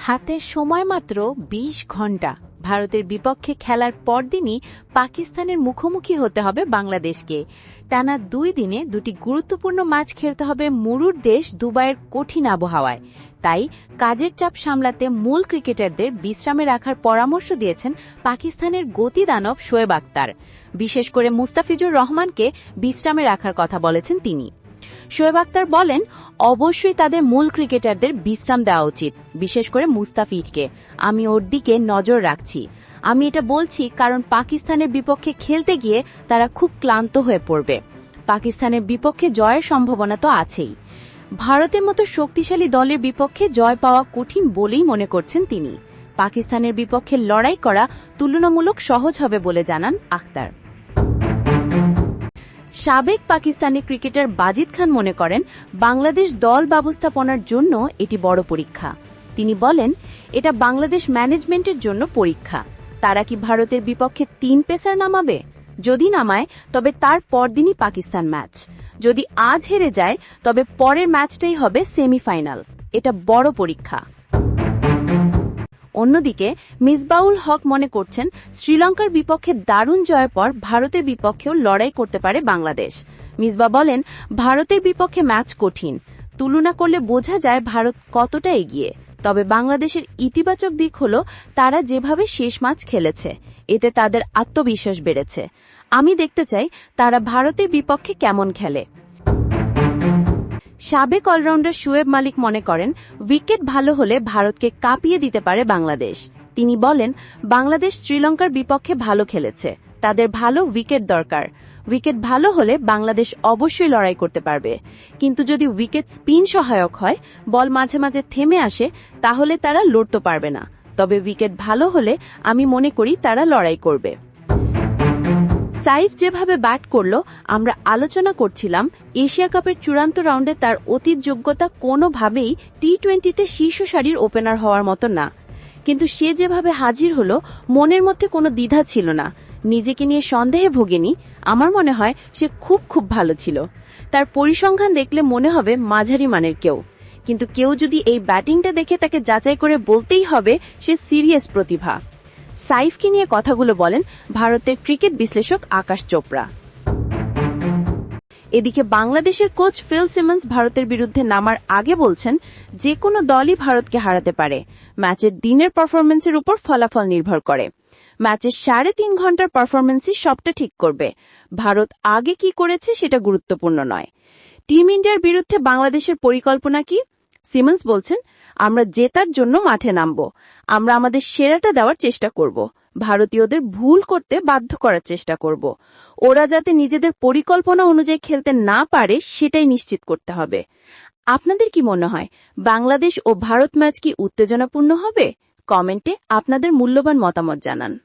হাতে সময় মাত্র ২০ ঘণ্টা। ভারতের বিপক্ষে খেলার পরদিনই পাকিস্তানের মুখোমুখি হতে হবে বাংলাদেশকে। টানা দুই দিনে দুটি গুরুত্বপূর্ণ ম্যাচ খেলতে হবে মুরুর দেশ দুবাইয়ের কঠিন আবহাওয়ায়। তাই কাজের চাপ সামলাতে মূল ক্রিকেটারদের বিশ্রামে রাখার পরামর্শ দিয়েছেন পাকিস্তানের গতিদানব শোয়েব আক্তার বিশেষ করে মুস্তাফিজুর রহমানকে বিশ্রামে রাখার কথা বলেছেন তিনি। শোয়েব আক্তার বলেন, অবশ্যই তাদের মূল ক্রিকেটারদের বিশ্রাম দেওয়া উচিত, বিশেষ করে মুস্তাফিজকে। আমি ওর দিকে নজর রাখছি। আমি এটা বলছি কারণ পাকিস্তানের বিপক্ষে খেলতে গিয়ে তারা খুব ক্লান্ত হয়ে পড়বে। পাকিস্তানের বিপক্ষে জয়ের সম্ভাবনা তো আছেই। ভারতের মতো শক্তিশালী দলের বিপক্ষে জয় পাওয়া কঠিন বলেই মনে করছেন তিনি। পাকিস্তানের বিপক্ষে লড়াই করা তুলনামূলক সহজ হবে বলে জানান আখতার সাবেক পাকিস্তানি ক্রিকেটার বাজিদ খান মনে করেন, বাংলাদেশ দল ব্যবস্থাপনার জন্য এটি বড় পরীক্ষা। তিনি বলেন, এটা বাংলাদেশ ম্যানেজমেন্টের জন্য পরীক্ষা। তারা কি ভারতের বিপক্ষে তিন পেসার নামাবে? যদি নামায়, তবে তার পরদিনই পাকিস্তান ম্যাচ। যদি আজ হেরে যায়, তবে পরের ম্যাচটাই হবে সেমিফাইনাল। এটা বড় পরীক্ষা। অন্যদিকে, মিসবাউল হক মনে করছেন, শ্রীলঙ্কার বিপক্ষে দারুণ জয়ের পর ভারতের বিপক্ষেও লড়াই করতে পারে বাংলাদেশ। মিসবা বলেন, ভারতের বিপক্ষে ম্যাচ কঠিন। তুলনা করলে বোঝা যায় ভারত কতটা এগিয়ে। তবে বাংলাদেশের ইতিবাচক দিক হল, তারা যেভাবে শেষ ম্যাচ খেলেছে, এতে তাদের আত্মবিশ্বাস বেড়েছে। আমি দেখতে চাই, তারা ভারতের বিপক্ষে কেমন খেলে। সাবেক অলরাউন্ডার শুয়েব মালিক মনে করেন, উইকেট ভালো হলে ভারতকে কাঁপিয়ে দিতে পারে বাংলাদেশ। তিনি বলেন, বাংলাদেশ শ্রীলঙ্কার বিপক্ষে ভালো খেলেছে। তাদের ভালো উইকেট দরকার। উইকেট ভালো হলে বাংলাদেশ অবশ্যই লড়াই করতে পারবে। কিন্তু যদি উইকেট স্পিন সহায়ক হয়, বল মাঝে মাঝে থেমে আসে, তাহলে তারা লড়তে পারবে না। তবে উইকেট ভালো হলে আমি মনে করি তারা লড়াই করবে। সাইফ যেভাবে ব্যাট করল, আমরা আলোচনা করছিলাম এশিয়া কাপের চূড়ান্ত রাউন্ডে তার অতীত যোগ্যতা কোনোভাবেই টি টোয়েন্টিতে শীর্ষ সারির ওপেনার হওয়ার মতো না। কিন্তু সে যেভাবে হাজির হলো, মনের মধ্যে কোনো দ্বিধা ছিল না। নিজেকে নিয়ে সন্দেহে ভোগেনি, আমার মনে হয় সে খুব খুব ভালো ছিল। তার পরিসংখ্যান দেখলে মনে হবে মাঝারি মানের কেউ। কিন্তু কেউ যদি এই ব্যাটিংটা দেখে তাকে যাচাই করে বলতেই হবে, সে সিরিয়াস প্রতিভা। সাইফকে নিয়ে কথাগুলো বলেন ভারতের ক্রিকেট বিশ্লেষক আকাশ চোপড়া। এদিকে বাংলাদেশের কোচ ফিল সিমন্স ভারতের বিরুদ্ধে নামার আগে বলছেন যে কোনো দলই ভারতকে হারাতে পারে। ম্যাচের দিনের পারফরমেন্সের উপর ফলাফল নির্ভর করে। ম্যাচের সাড়ে তিন ঘণ্টার পারফরমেন্সই সবটা ঠিক করবে। ভারত আগে কি করেছে সেটা গুরুত্বপূর্ণ নয়। টিম ইন্ডিয়ার বিরুদ্ধে বাংলাদেশের পরিকল্পনা কি? সিমন্স বলছেন, আমরা জেতার জন্য মাঠে নামব। আমরা আমাদের সেরাটা দেওয়ার চেষ্টা করব। ভারতীয়দের ভুল করতে বাধ্য করার চেষ্টা করব। ওরা যাতে নিজেদের পরিকল্পনা অনুযায়ী খেলতে না পারে, সেটাই নিশ্চিত করতে হবে। আপনাদের কি মনে হয়, বাংলাদেশ ও ভারত ম্যাচ কি উত্তেজনাপূর্ণ হবে? কমেন্টে আপনাদের মূল্যবান মতামত জানান।